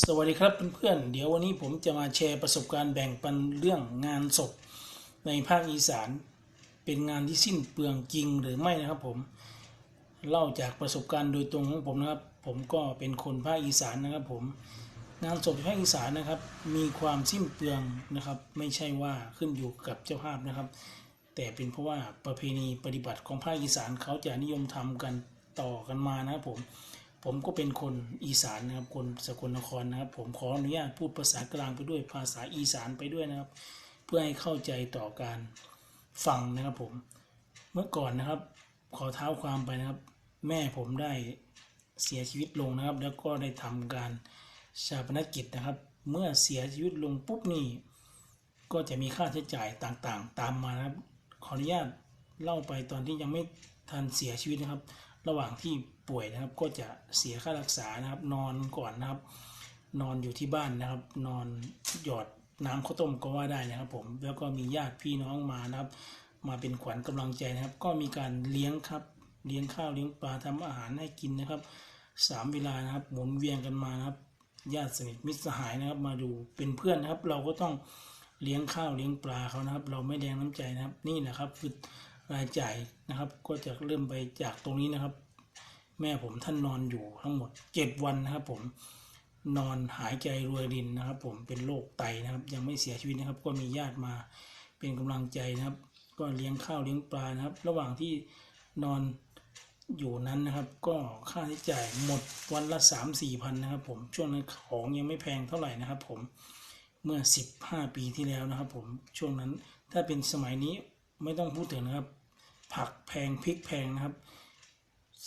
สวัสดีครับเพื่อนๆ เดี๋ยววันนี้ผมจะมาแชร์ประสบการณ์แบ่งปันเรื่องงานศพในภาคอีสาน เป็นงานที่สิ้นเปลืองจริงหรือไม่นะครับผม เล่าจากประสบการณ์โดยตรงของผมนะครับ ผมก็เป็นคนภาคอีสานนะครับผม งานศพภาคอีสานนะครับ มีความสิ้นเปลืองนะครับ ไม่ใช่ว่าขึ้นอยู่กับเจ้าภาพนะครับ แต่เป็นเพราะว่าประเพณีปฏิบัติของภาคอีสานเขาจะนิยมทำกันต่อกันมานะครับผม ผมก็เป็นคนอีสานนะครับ คนสกลนครนะครับ ผมขออนุญาตพูดภาษากลางไปด้วยภาษาอีสานไปด้วยนะครับ เพื่อให้เข้าใจต่อการฟังนะครับผมเมื่อก่อนนะครับ ขอเท้าความไปนะครับ แม่ผมได้เสียชีวิตลงนะครับ แล้วก็ได้ทำการชาปนกิจนะครับ เมื่อเสียชีวิตลงปุ๊บนี่ก็จะมีค่าใช้จ่ายต่างๆ ตามมานะครับ ขออนุญาตเล่าไปตอนที่ยังไม่ทันเสียชีวิตนะครับ ระหว่างที่ป่วยนะครับก็จะเสียค่ารักษานะครับ นอนก่อนนะครับ นอนอยู่ที่บ้านนะครับ นอนหยอดน้ำข้าวต้มก็ว่าได้นะครับ ผมแล้วก็มีญาติพี่น้องมานะครับ มาเป็นขวัญกำลังใจนะครับ ก็มีการเลี้ยงครับเลี้ยงข้าวเลี้ยงปลาทำอาหารให้กินนะครับสามเวลานะครับ หมุนเวียนกันมานะครับญาติสนิทมิตรสหายนะครับ มาดูเป็นเพื่อนนะครับ เราก็ต้องเลี้ยงข้าวเลี้ยงปลาเขานะครับ เราไม่แดงน้ำใจนะครับ นี่แหละครับคือ รายจ่ายนะครับ ก็จะเริ่มไปจากตรงนี้นะครับ แม่ผมท่านนอนอยู่ทั้งหมดเจ็ดวันนะครับ ผมนอนหายใจรวยรินนะครับ ผมเป็นโรคไตนะครับ ยังไม่เสียชีวิตนะครับ ก็มีญาติมาเป็นกำลังใจนะครับ ก็เลี้ยงข้าวเลี้ยงปลานะครับ ระหว่างที่นอนอยู่นั้นนะครับ ก็ค่าใช้จ่ายหมดวันละสามสี่พันนะครับ ผมช่วงนั้นของยังไม่แพงเท่าไหร่นะครับ ผมเมื่อสิบห้าปีที่แล้วนะครับ ผมช่วงนั้นถ้าเป็นสมัยนี้ ไม่ต้องพูดถึงนะครับ ผักแพงพริกแพงนะครับ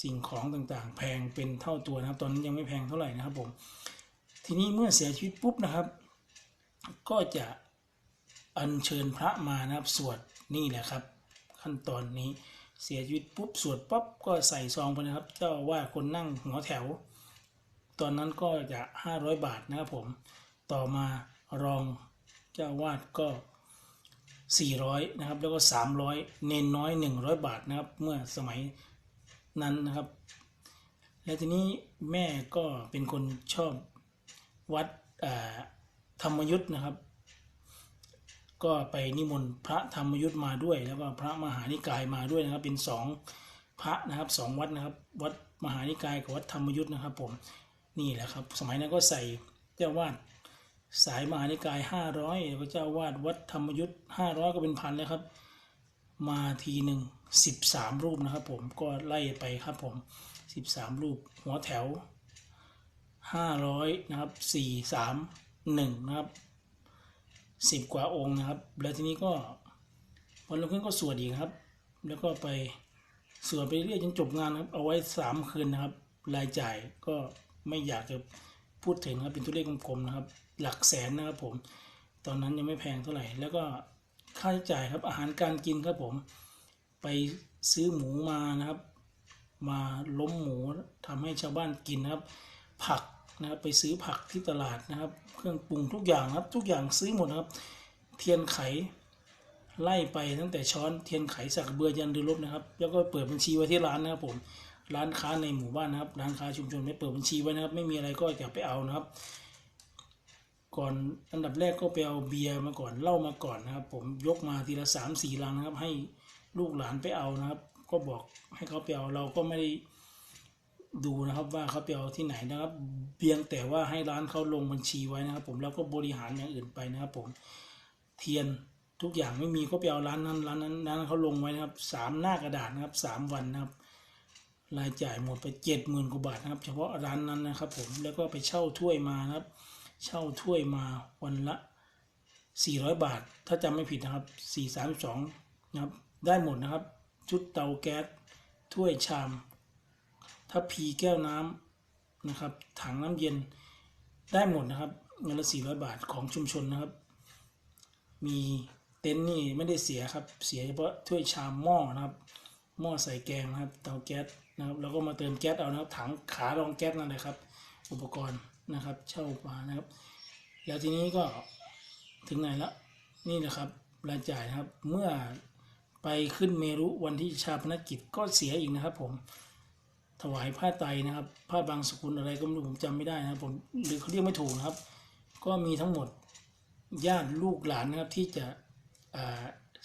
สิ่งของต่างๆ แพงเป็นเท่าตัวนะครับ ตอนนั้ยังไม่แพงเท่าไหร่นะครับผมทีนี้เมื่อเสียชีวิตปุ๊บนะครับ ก็จะอัญเชิญพระมานะครับสวดนี่แหละครับ ขั้นตอนนี้เสียชีวิตปุ๊บสวดปั๊บก็ใส่ซองไปนะครับ เจ้าว่าคนนั่งหัวแถว ตอนนั้นก็จะห้าร้อยบาทนะครับผม ต่อมารองเจ้าวาดก็ 400นะครับแล้วก็ 300 เนนน้อย 100 บาทนะครับ เมื่อสมัยนั้นนะครับ และทีนี้แม่ก็เป็นคนชอบวัดธรรมยุทธ์นะครับ ก็ไปนิมนต์พระธรรมยุทธ์มาด้วย แล้วก็พระมหานิกายมาด้วยนะครับ เป็นสองพระนะครับสองวัดนะครับ วัดมหานิกายกับวัดธรรมยุทธ์นะครับ ผมนี่แหละครับ สมัยนั้นก็ใส่เจ้าวาด สายมหานิกายห้าร้อยพระเจ้าวาดวัดธรรมยุทธ์ห้าร้อยก็เป็นพันแล้วครับ มาทีหนึ่งสิบสามรูปนะครับ ผมก็ไล่ไปครับผมสิบสามรูป หัวแถวห้าร้อยนะครับสี่สามหนึ่งนะครับสิบกว่าองค์นะครับ แล้วทีนี้ก็วันรุ่งขึ้นก็สวดอีกครับ แล้วก็ไปสวดไปเรื่อยจนจบงานครับ เอาไว้สามคืนนะครับ รายจ่ายก็ไม่อยากจะพูดถึงนะครับเป็นตัวเลขกลมๆนะครับ หลักแสนนะครับผม ตอนนั้นยังไม่แพงเท่าไหร่ แล้วก็ค่าใช้จ่ายครับอาหารการกินครับผม ไปซื้อหมูมานะครับ มาล้มหมูทำให้ชาวบ้านกินนะครับ ผักนะครับไปซื้อผักที่ตลาดนะครับ เครื่องปรุงทุกอย่างครับ ทุกอย่างซื้อหมดครับ เทียนไขไล่ไปตั้งแต่ช้อนเทียนไขสักเบือยันดือลบนะครับ แล้วก็เปิดบัญชีไว้ที่ร้านนะครับผมร้านค้าในหมู่บ้านนะครับ ร้านค้าชุมชนไม่เปิดบัญชีไว้นะครับ ไม่มีอะไรก็อย่าไปเอานะครับ ก่อนอันดับแรกก็ไปเอาเบียร์มาก่อนเหล้ามาก่อนนะครับ ผมยกมาทีละสามสี่ลังนะครับ ให้ลูกหลานไปเอานะครับ ก็บอกให้เขาไปเอาเราก็ไม่ได้ดูนะครับว่าเขาไปเอาที่ไหนนะครับเพียงแต่ว่าให้ร้านเขาลงบัญชีไว้นะครับ ผมแล้วก็บริหารอย่างอื่นไปนะครับ ผมเทียนทุกอย่างไม่มีก็ไปเอาร้านนั้นร้านนั้นร้านนั้นเขาลงไว้นะครับสามหน้ากระดาษนะครับสามวันนะครับรายจ่ายหมดไปเจ็ดหมื่นกว่าบาทนะครับ เฉพาะร้านนั้นนะครับ ผมแล้วก็ไปเช่าถ้วยมานะครับ เช่าถ้วยมาวันละสี่ร้อยบาท ถ้าจำไม่ผิดนะครับสี่สามสองนะครับ ได้หมดนะครับ ชุดเตาแก๊ส ถ้วยชาม ถ้าพีแก้วน้ำนะครับ ถังน้ำเย็น ได้หมดนะครับเงินละสี่ร้อยบาทของชุมชนนะครับ มีเต็นท์นี่ไม่ได้เสียครับ เสียเฉพาะถ้วยชามหม้อนะครับ หม้อใส่แกงนะครับ เตาแก๊สนะครับ แล้วก็มาเติมแก๊สเอานะครับ ถังขารองแก๊สนั่นแหละครับ อุปกรณ์ นะครับเช่ามานะครับแล้วทีนี้ก็ถึงไหนละนี่นะครับรายจ่ายนะครับเมื่อไปขึ้นเมรุวันที่ชาปนกิจก็เสียอีกนะครับ ผมถวายผ้าไตนะครับผ้าบางสกุลอะไรก็ไม่รู้ผมจำไม่ได้นะครับผมหรือเขาเรียกไม่ถูกนะครับ ก็มีทั้งหมดญาติลูกหลานนะครับที่จะ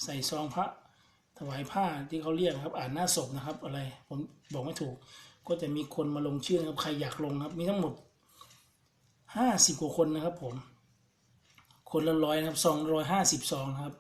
ใส่ซองพระถวายผ้าที่เขาเรียกนะครับอ่านหน้าศพนะครับอะไรผมบอกไม่ถูก ก็จะมีคนมาลงชื่อนะครับใครอยากลงนะครับ มีทั้งหมด ห้าสิบกว่าคนนะครับผม คนละร้อยนะครับสองร้อยห้าสิบสองนะครับ